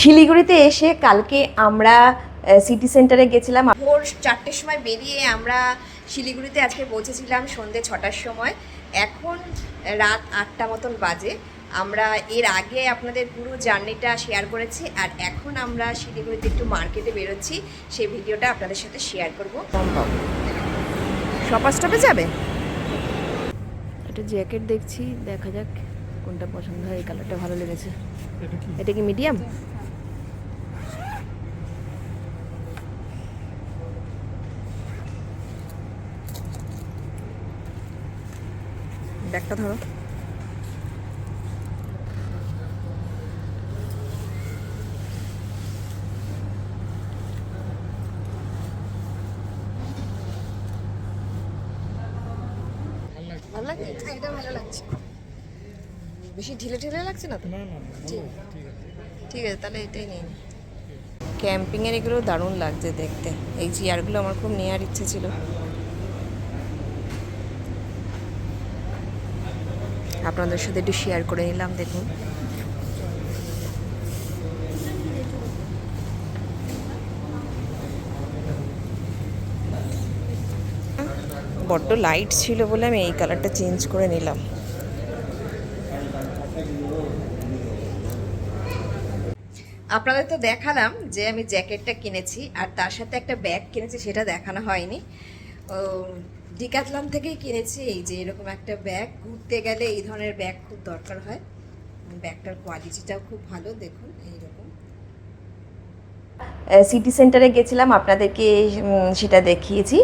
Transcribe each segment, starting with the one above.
শিলিগুড়িতে এসে কালকে আমরা সিটি সেন্টারে গেছিলাম। ভোর চারটের সময় বেরিয়ে আমরা শিলিগুড়িতে আজকে পৌঁছেছিলাম সন্ধ্যে ছটার সময়। এখন রাত আটটা মতন বাজে। আমরা এর আগে আপনাদের পুরো জার্নিটা শেয়ার করেছি আর এখন আমরা শিলিগুড়িতে একটু মার্কেটে বেরোচ্ছি। সেই ভিডিওটা আপনাদের সাথে শেয়ার করব। শপার স্টপে যাবে? একটা জ্যাকেট দেখছি দেখা যাক কোনটা পছন্দ হয় এই কালারটা ভালো লেগেছে। এটা কি? মিডিয়াম ব্যাগটা ধরো। ভালো লাগছে এটা ভালো লাগছে। বেশি ঢিলে ঢিলে লাগছে না তো? ঠিক ঠিক আছে তাহলে এটাই নিন ক্যাম্পিংয়ের এগুলো দারুণ লাগছে দেখতে। এই চেয়ারগুলো আমার খুব নেওয়ার ইচ্ছে ছিল। আপনাদের সাথে একটু শেয়ার করে নিলাম, দেখুন। বড্ড লাইট ছিল বলে আমি এই কালারটা চেঞ্জ করে নিলাম। আপনাদের তো দেখালাম যে আমি জ্যাকেটটা কিনেছি, আর তার সাথে একটা ব্যাগ কিনেছি, সেটা দেখানো হয়নি। ডিকাতলাম থেকেই কিনেছি এই যে এরকম একটা ব্যাগ। ঘুরতে গেলে এই ধরনের ব্যাগ খুব দরকার হয়। ব্যাগটার কোয়ালিটিটাও খুব ভালো, দেখুন এইরকম। সিটি সেন্টারে গেছিলাম, আপনাদেরকে সেটা দেখিয়েছি।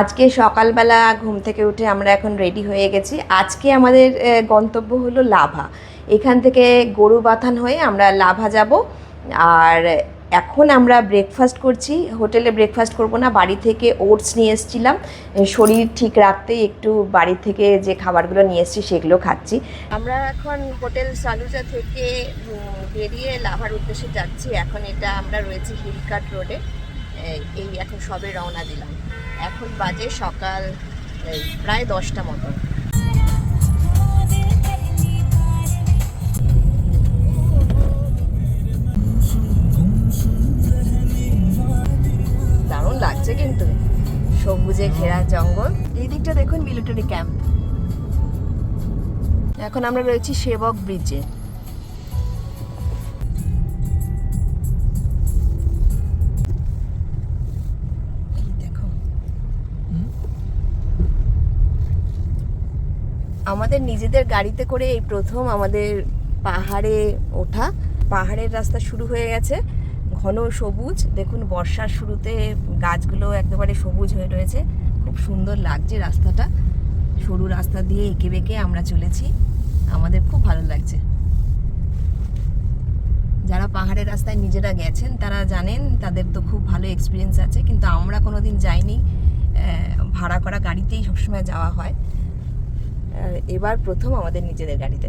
আজকে সকালবেলা ঘুম থেকে উঠে আমরা এখন রেডি হয়ে গেছি। আজকে আমাদের গন্তব্য হলো লাভা। এখান থেকে গরু বাথান হয়ে আমরা লাভা যাব। আর এখন আমরা ব্রেকফাস্ট করছি। হোটেলে ব্রেকফাস্ট করব না, বাড়ি থেকে ওটস নিয়ে এসেছিলাম। শরীর ঠিক রাখতে একটু বাড়ি থেকে যে খাবারগুলো নিয়ে এসেছি সেগুলো খাচ্ছি। আমরা এখন হোটেল সালুজা থেকে বেরিয়ে লাভার উদ্দেশ্যে যাচ্ছি। এখন এটা আমরা রয়েছি হিলকাট রোডে। এই এখন সবে রওনা দিলাম। এখন বাজে সকাল প্রায় দশটা মতো। কিন্তু। সবুজে ঘেরা জঙ্গল। এই দিকটা দেখুন মিলিটারি ক্যাম্প এখন আমরা রয়েছি সেবক ব্রিজে। আমাদের নিজেদের গাড়িতে করে এই প্রথম আমাদের পাহাড়ে ওঠা। পাহাড়ের রাস্তা শুরু হয়ে গেছে। ঘন সবুজ। দেখুন, বর্ষার শুরুতে গাছগুলো একেবারে সবুজ হয়ে রয়েছে। খুব সুন্দর লাগছে রাস্তাটা। সরু রাস্তা দিয়ে এঁকে বেঁকে আমরা চলেছি। আমাদের খুব ভালো লাগছে। যারা পাহাড়ের রাস্তায় নিজেরা গেছেন, তারা জানেন তাদের তো খুব ভালো এক্সপিরিয়েন্স আছে। কিন্তু আমরা কোনো দিন যাইনি ভাড়া করা গাড়িতেই সবসময় যাওয়া হয়। এবার প্রথম আমাদের নিজেদের গাড়িতে।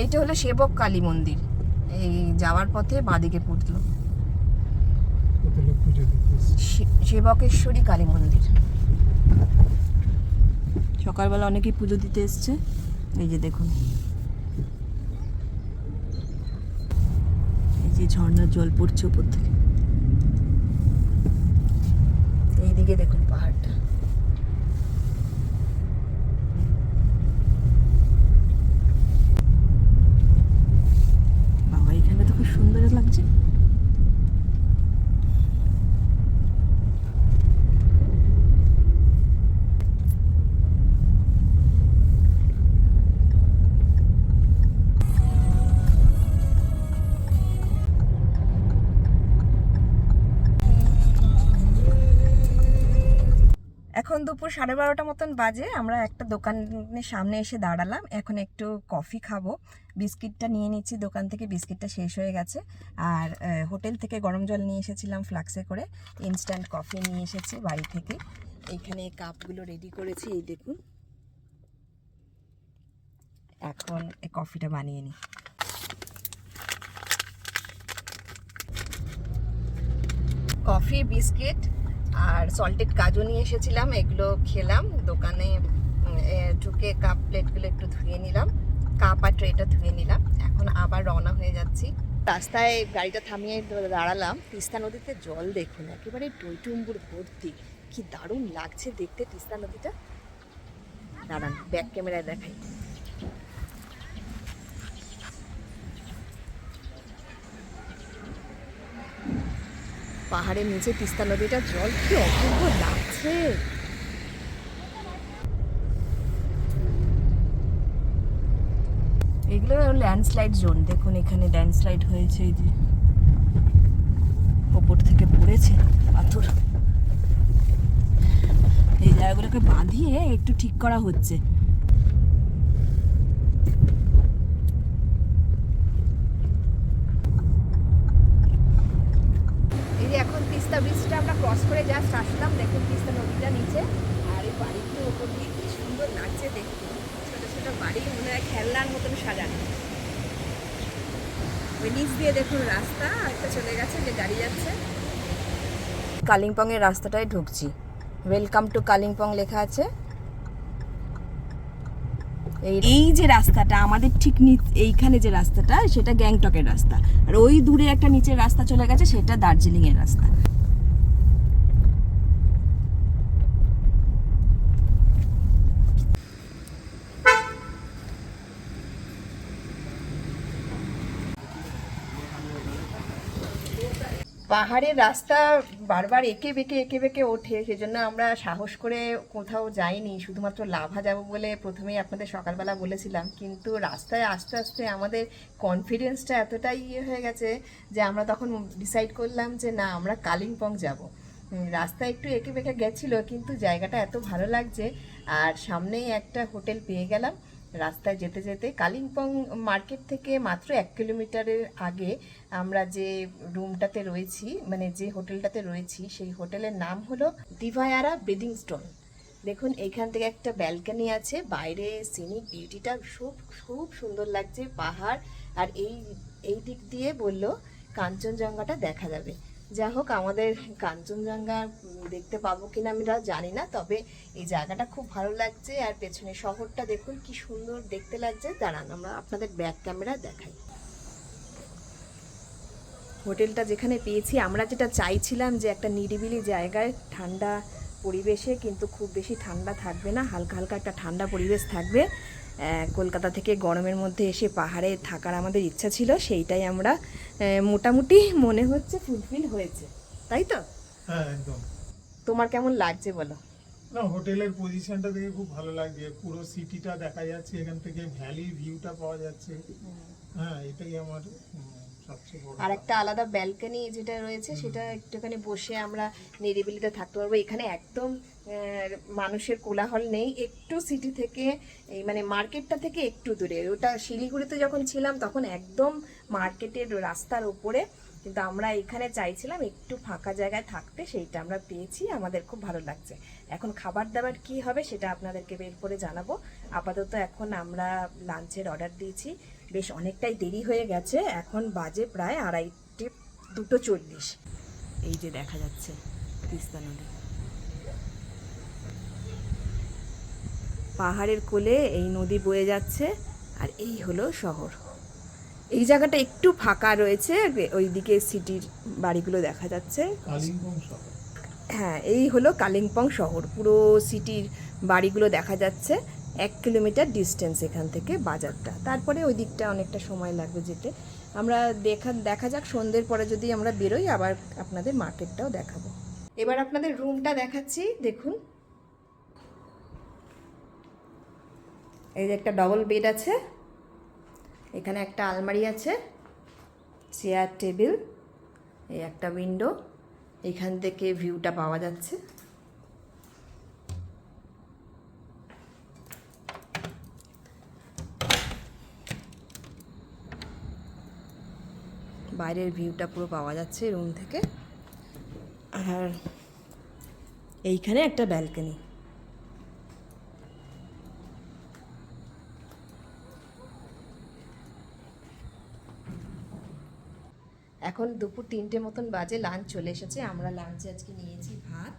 এইটা হলো সেবক কালী মন্দির। এই যাওয়ার পথে বাঁদিকে পড়ল। সেবকেশ্বরী কালী মন্দির। সকালবেলা অনেকেই পুজো দিতে এসছে। এই যে দেখুন। এই যে ঝর্ণার জল পড়ছে উপর থেকে। এইদিকে দেখুন পাহাড়টা। দুপুর সাড়ে বারোটা মতন বাজে, আমরা একটা দোকানের সামনে এসে দাঁড়ালাম। এখন একটু কফি খাব। বিস্কিটটা নিয়ে নিচ্ছি, দোকান থেকে বিস্কিটটা শেষ হয়ে গেছে। আর হোটেল থেকে গরম জল নিয়ে এসেছিলাম ফ্লাক্সে করে। ইনস্ট্যান্ট কফি নিয়ে এসেছি বাড়ি থেকে। এইখানে কাপগুলো রেডি করেছি, এই দেখুন। এখন এই কফিটা বানিয়ে নিই। কফি, বিস্কিট আর সল্টেড কাজু নিয়ে এসেছিলাম, এগুলো খেলাম। দোকানে ঢুকে কাপ প্লেটগুলো একটু ধুয়ে নিলাম। কাপ আর ট্রেটা ধুয়ে নিলাম। এখন আবার রওনা হয়ে যাচ্ছি। রাস্তায় গাড়িটা থামিয়ে দাঁড়ালাম। তিস্তা নদীতে জল দেখুন, একেবারে টইটুম্বুর ভর্তি। কি দারুণ লাগছে দেখতে তিস্তা নদীটা। দাঁড়ান ব্যাক ক্যামেরায় দেখাই। পাহাড়ের নিচে তিস্তা নদীটা জল কি অপূর্ব লাগছে? এগুলো ল্যান্ডস্লাইড জোন দেখুন এখানে ল্যান্ডস্লাইড হয়েছে এই যে। ওপর থেকে পড়েছে পাথর। এই জায়গাগুলোকে বাঁধিয়ে একটু ঠিক করা হচ্ছে এই যে এখন তিস্তা ব্রিজটা আমরা ক্রস করে জাস্ট আসলাম দেখুন তিস্তা নদীটা নিচে। আর এই বাড়িগুলো ওপর দিয়ে কি সুন্দর লাগছে দেখতে। ছোট ছোট বাড়ি মনে হয় খেলনার মতন সাজানো। ওই নিচ দিয়ে দেখুন রাস্তা একটা চলে গেছে যে গাড়ি যাচ্ছে। কালিম্পংয়ের রাস্তাটায় ঢুকছি। ওয়েলকাম টু কালিম্পং লেখা আছে। এই এই যে রাস্তাটা আমাদের ঠিক নিচ- এইখানে যে রাস্তাটা সেটা গ্যাংটকের রাস্তা। আর ওই দূরে একটা নিচের রাস্তা চলে গেছে সেটা দার্জিলিং এর রাস্তা। পাহাড়ের রাস্তা বারবার এঁকে বেঁকে এঁকে বেঁকে ওঠে, সেজন্য আমরা সাহস করে কোথাও যাইনি। শুধুমাত্র লাভা যাব বলে প্রথমেই আপনাদের সকালবেলা বলেছিলাম, কিন্তু রাস্তায় আস্তে আস্তে আমাদের কনফিডেন্সটা এতটাই ইয়ে হয়ে গেছে যে আমরা তখন ডিসাইড করলাম যে না, আমরা কালিম্পং যাব। রাস্তা একটু এঁকে বেঁকে গেছিল, কিন্তু জায়গাটা এত ভালো লাগছে, আর সামনেই একটা হোটেল পেয়ে গেলাম। রাস্তায় যেতে যেতে কালিম্পং মার্কেট থেকে মাত্র এক কিলোমিটারের আগে আমরা যে রুমটাতে রয়েছি মানে যে হোটেলটাতে রয়েছি, সেই হোটেলের নাম হলো দিভায়ারা ব্রিদিং স্টোন। দেখুন, এখান থেকে একটা ব্যালকনি আছে, বাইরে সিনিক বিউটিটা খুব খুব সুন্দর লাগছে, পাহাড়, আর এই এই দিক দিয়ে বলল কাঞ্চনজঙ্ঘাটা দেখা যাবে। যা হোক, আমাদের কাঞ্চনজঙ্ঘা দেখতে পাবো কিনা আমরা জানি না, তবে এই জায়গাটা খুব ভালো লাগছে। আর পেছনে শহরটা দেখুন, কি সুন্দর দেখতে লাগছে। দাঁড়ান, আমরা আপনাদের ব্যাক ক্যামেরা দেখাই। হোটেলটা যেখানে পেয়েছি, আমরা যেটা চাইছিলাম যে একটা নিরিবিলি জায়গায় ঠান্ডা পরিবেশে, কিন্তু খুব বেশি ঠান্ডা থাকবে না, হালকা হালকা একটা ঠান্ডা পরিবেশ থাকবে। কলকাতা থেকে গরমের মধ্যে এসে পাহাড়ে থাকার আমাদের ইচ্ছা ছিল সেইটাই আমরা মোটামুটি মনে হচ্ছে ফুলফিল হয়েছে। তাই তো? হ্যাঁ একদম। তোমার কেমন লাগছে বলো? না হোটেলের পজিশনটা দেখে খুব ভালো লাগছে। পুরো সিটিটা দেখা যাচ্ছে এখান থেকে ভ্যালির ভিউটা পাওয়া যাচ্ছে। হ্যাঁ এটাই আমার আর একটা আলাদা ব্যালকনি যেটা রয়েছে সেটা একটুখানি বসে আমরা নিরিবিলিতে থাকতে পারব। এখানে একদম মানুষের কোলাহল নেই। একটু সিটি থেকে এই মানে মার্কেটটা থেকে একটু দূরে। ওটা শিলিগুড়িতে যখন ছিলাম তখন একদম মার্কেটের রাস্তার উপরে। কিন্তু আমরা এখানে চাইছিলাম একটু ফাঁকা জায়গায় থাকতে, সেইটা আমরা পেয়েছি। আমাদের খুব ভালো লাগছে। এখন খাবার দাবার কি হবে সেটা আপনাদেরকে বের করে জানাব। আপাতত এখন আমরা লাঞ্চের অর্ডার দিয়েছি। বেশ অনেকটাই দেরি হয়ে গেছে। এখন বাজে প্রায় আড়াইটে দুটো চল্লিশ। এই যে দেখা যাচ্ছে তিস্তা নদী। পাহাড়ের কোলে এই নদী বয়ে যাচ্ছে আর এই হলো শহর। এই জায়গাটা একটু ফাঁকা রয়েছে ওইদিকে সিটির বাড়িগুলো দেখা যাচ্ছে। হ্যাঁ এই হলো কালিম্পং শহর। পুরো সিটির বাড়িগুলো দেখা যাচ্ছে এক কিলোমিটার ডিস্টেন্স এখান থেকে বাজারটা। তারপরে ওই দিকটা অনেকটা সময় লাগবে যেতে। আমরা দেখা দেখা যাক সন্ধ্যের পরে যদি আমরা বেরোই আবার আপনাদের মার্কেটটাও দেখাবো। এবার আপনাদের রুমটা দেখাচ্ছি দেখুন। এই যে একটা ডবল বেড আছে। এখানে একটা আলমারি আছে চেয়ার টেবিল এই একটা উইন্ডো এখান থেকে ভিউটা পাওয়া যাচ্ছে। বাইরের ভিউটা পুরো পাওয়া যাচ্ছে রুম থেকে। আর এইখানে একটা ব্যালকনি এখন দুপুর তিনটে মতন বাজে লাঞ্চ চলে এসেছে। আমরা লাঞ্চে আজকে নিয়েছি ভাত,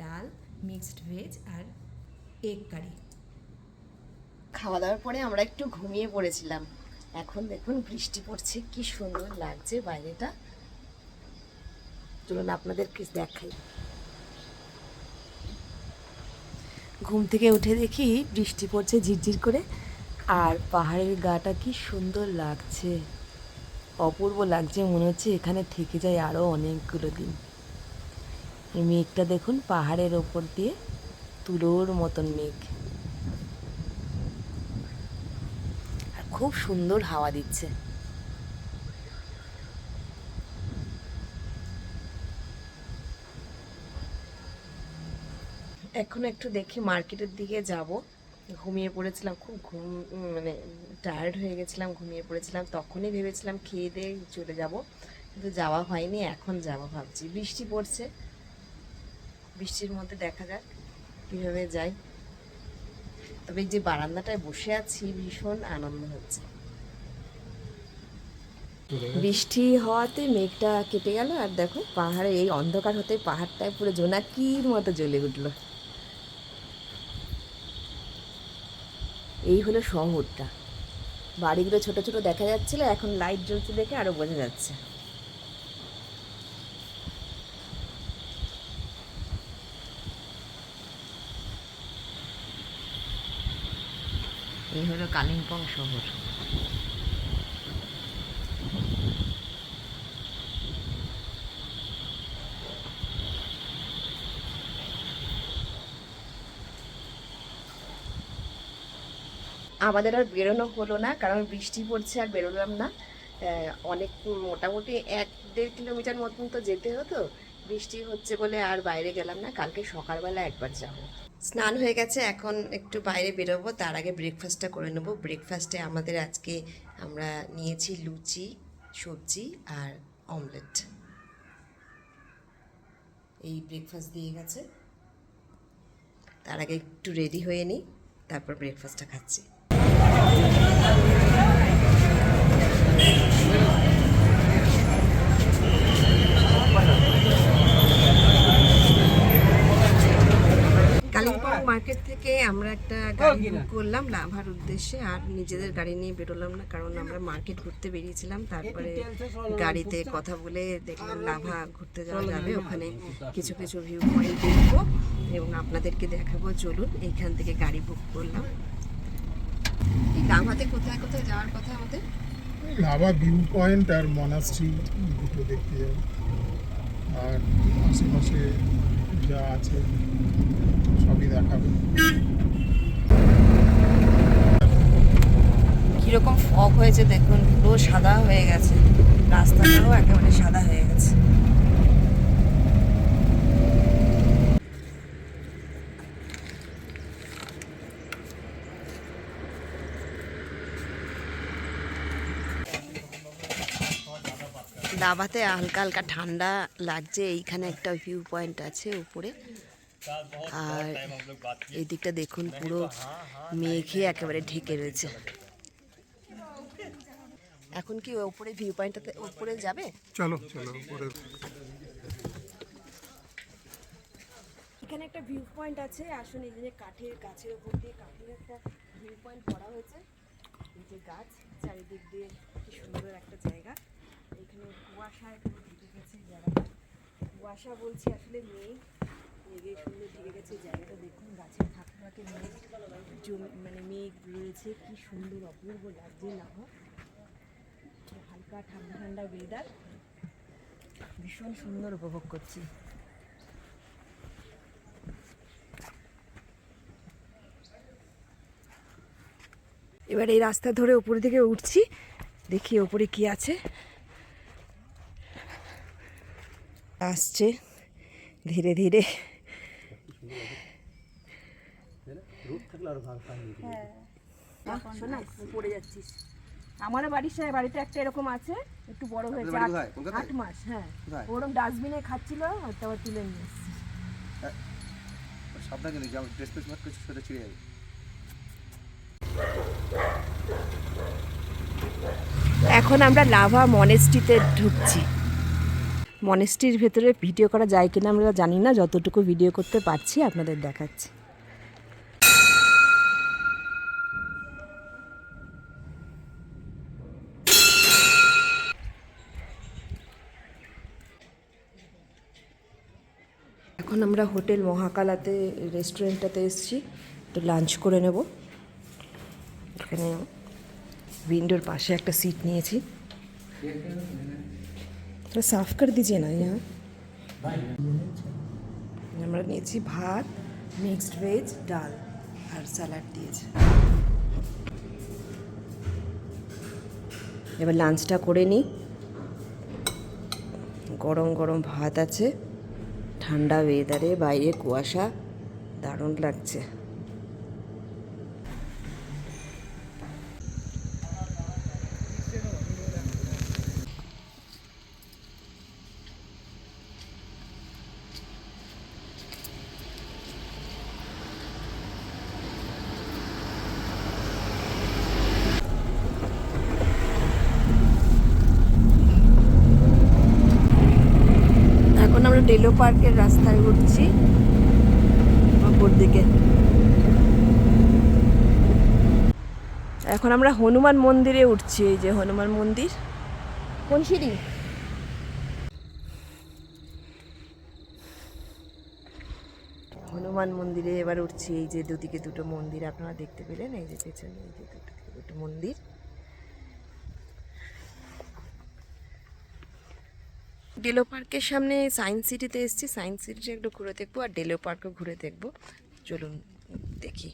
ডাল মিক্সড ভেজ আর এগ কারি খাওয়া দাওয়ার পরে আমরা একটু ঘুমিয়ে পড়েছিলাম। এখন দেখুন বৃষ্টি পড়ছে, কি সুন্দর লাগছে বাইরেটা। চলুন আপনাদেরকে দেখাই। ঘুম থেকে উঠে দেখি বৃষ্টি পড়ছে ঝিরঝির করে, আর পাহাড়ের গাটা কি সুন্দর লাগছে। অপূর্ব লাগছে, মনে হচ্ছে এখানে থেকে যায় আরও অনেকগুলো দিন। মেঘটা দেখুন, পাহাড়ের ওপর দিয়ে তুলোর মতন মেঘ। আর খুব সুন্দর হাওয়া দিচ্ছে। এখন একটু দেখি মার্কেটের দিকে যাব। ঘুমিয়ে পড়েছিলাম, খুব ঘুম মানে টায়ার্ড হয়ে গেছিলাম, ঘুমিয়ে পড়েছিলাম। তখনই ভেবেছিলাম খেয়ে দিয়ে চলে যাব, কিন্তু যাওয়া হয়নি, এখন যাব ভাবছি। বৃষ্টি পড়ছে, বৃষ্টির মধ্যে দেখা যাক কীভাবে যাই। তবে যে বারান্দাটায় বসে আছি, ভীষণ আনন্দ হচ্ছে। বৃষ্টি হওয়াতে মেঘটা কেটে গেল, আর দেখো পাহাড়ে, এই অন্ধকার হতে পাহাড়টায় পুরো জোনাকির মতো জ্বলে উঠল। এই হলো শহরটা। বাড়িগুলো ছোট ছোট দেখা যাচ্ছিল, এখন লাইট জ্বলছে দেখে আরও বোঝা যাচ্ছে। এই হলো কালিম্পং শহর। আমাদের আর বেরোনো হলো না, কারণ বৃষ্টি পড়ছে আর বেরোলাম না। অনেক মোটামুটি এক দেড় কিলোমিটার মতন তো যেতে হতো। বৃষ্টি হচ্ছে বলে আর বাইরে গেলাম না, কালকে সকালবেলা একবার যাব। স্নান হয়ে গেছে, এখন একটু বাইরে বেরোবো, তার আগে ব্রেকফাস্টটা করে নেব। ব্রেকফাস্টে আমাদের আজকে আমরা নিয়েছি লুচি, সবজি আর অমলেট এই ব্রেকফাস্ট দিয়ে গেছে। তার আগে একটু রেডি হয়ে নিই, তারপর ব্রেকফাস্টটা খাচ্ছি। মার্কেট থেকে আমরা একটা গাড়ি বুক করলাম লাভার উদ্দেশ্যে আর নিজেদের গাড়ি নিয়ে বেরোলাম না কারণ আমরা মার্কেট ঘুরতে বেরিয়েছিলাম তারপরে গাড়িতে কথা বলে দেখলাম লাভা ঘুরতে যাওয়া যাবে ওখানে কিছু কিছু ভিউ পয়েন্ট দেখব এবং আপনাদেরকে দেখাবো চলুন এইখান থেকে গাড়ি বুক করলাম। এই লাভাতে কোথায় কোথায় যাওয়ার কথা আমাদের? লাভা ভিউ পয়েন্ট আর মনাস্ট্রি দুটো দেখতে যাব আর আশেপাশে যা আছে সবই দেখাবে। কীরকম ফগ হয়েছে দেখুন পুরো সাদা হয়ে গেছে। রাস্তাটাও একেবারে সাদা হয়ে গেছে। দাবাতে হালকা হালকা ঠান্ডা লাগছে এইখানে একটা ভিউ পয়েন্ট আছে উপরে। আর এই দিকটা দেখুন পুরো মেঘে একেবারে ঢেকে রয়েছে। এখন কি ওপরে ভিউ পয়েন্টটাতে উপরে যাবে? চলো চলো উপরে। এখানে একটা ভিউ পয়েন্ট আছে আসুন এই যে কাঠের গাছের উপর দিয়ে কাঠের একটা ভিউ পয়েন্ট করা হয়েছে। এই যে গাছ চারিদিক দিয়ে কি সুন্দর একটা জায়গা। এখানে কুয়াশা, এখানে ঢেকে গেছে জায়গাটা। কুয়াশা বলছি আসলে মেঘ মেঘে সুন্দর ঢেকে গেছে জায়গাটা। দেখুন, গাছের ফাঁকে ফাঁকে মেঘ মানে মেঘ রয়েছে, কি সুন্দর, অপূর্ব লাগছে, না হালকা ঠান্ডা ঠান্ডা ওয়েদার ভীষণ সুন্দর উপভোগ করছি। এবার এই রাস্তা ধরে উপরের দিকে উঠছি, দেখি ওপরে কি আছে। আসছে ধীরে ধীরে। হ্যাঁ। পড়ে যাচ্ছিস। আমারও বাড়ির সাথে বাড়িতে একটা এরকম আছে একটু বড় হয়েছে আট-? মাস হ্যাঁ? ওরকম ডাস্টবিনে খাচ্ছিল তারপর তুলে নিয়ে এসেছি। সাবধান কিন্তু যেমন ড্রেস ফ্রেস মার কিছু সেটা ছিঁড়ে যাবে। এখন আমরা লাভা মনেস্ট্রিতে ঢুকছি। মনেস্ট্রির ভেতরে ভিডিও করা যায় কিনা আমরা জানি না, যতটুকু ভিডিও করতে পারছি আপনাদের দেখাচ্ছি। এখন আমরা হোটেল মহাকালাতে, রেস্টুরেন্টটাতে এসছি তো লাঞ্চ করে নেব। এখানে উইন্ডোর পাশে একটা সিট নিয়েছি। তো সাফ করে দিজিয়ে না ইয়া আমরা নিয়েছি ভাত মিক্সড ভেজ ডাল আর স্যালাড দিয়েছে এবার লাঞ্চটা করে নিই গরম গরম ভাত আছে। ঠান্ডা ওয়েদারে বাইরে কুয়াশা, দারুণ লাগছে এখন আমরা ডেলো পার্কের রাস্তায় উঠছি। অপর দিকে। এখন আমরা হনুমান মন্দিরে উঠছি, এই যে হনুমান মন্দির। কোন সিঁড়ি? হনুমান মন্দিরে এবার উঠছি, এই যে দুদিকে দুটো মন্দির, আপনারা দেখতে পেলেন, এই যে পেছনে, এই যে দুটো দুটো মন্দির। ডেলো পার্কের সামনে সায়েন্স সিটিতে এসেছি। সায়েন্স সিটিটা একটু ঘুরে দেখব আর ডেলো পার্কও ঘুরে দেখব। চলুন দেখি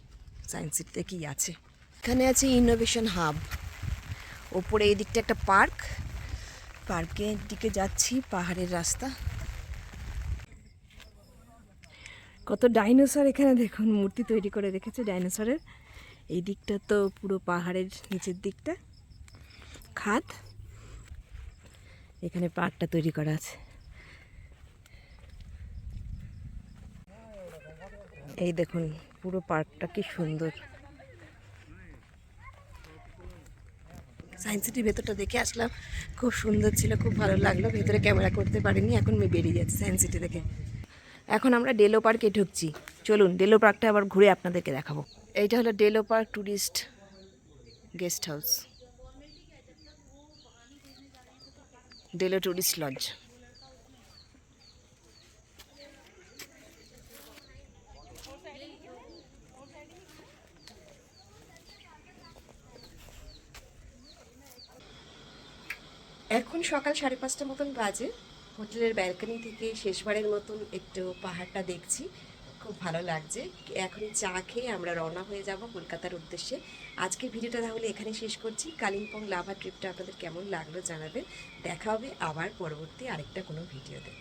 সায়েন্স সিটিতে কী আছে। এখানে আছে ইনোভেশন হাব ওপরে এই দিকটা একটা পার্ক। পার্কের দিকে যাচ্ছি, পাহাড়ের রাস্তা। কত ডাইনোসর এখানে দেখুন, মূর্তি তৈরি করে রেখেছে ডাইনোসরের। এই দিকটা তো পুরো পাহাড়ের নিচের দিকটা। খাদ। এখানে পার্কটা তৈরি করা আছে। এই দেখুন, পুরো পার্কটা কি সুন্দর। সায়েন্স সিটির ভেতরটা দেখে আসলাম। খুব সুন্দর ছিল, খুব ভালো লাগল। ভেতরে ক্যামেরা করতে পারিনি, এখন আমি বেরিয়ে যাচ্ছি সায়েন্স সিটি থেকে। এখন আমরা ডেলো পার্কে ঢুকছি। চলুন ডেলো পার্কটা আবার ঘুরে আপনাদেরকে দেখাবো। এইটা হলো Deolo park tourist guest house Deolo tourist lodge এখন সকাল সাড়ে পাঁচটা মতন বাজে। হোটেলের ব্যালকনি থেকে শেষবারের মতন একটু পাহাড়টা দেখছি। খুব ভালো লাগছে। এখন চা খেয়ে আমরা রওনা হয়ে যাব কলকাতার উদ্দেশ্যে। আজকের ভিডিওটা তাহলে এখানে শেষ করছি। কালিম্পং লাভা ট্রিপটা আপনাদের কেমন লাগল জানাবেন। দেখা হবে আবার পরবর্তী আরেকটা কোনো ভিডিওতে।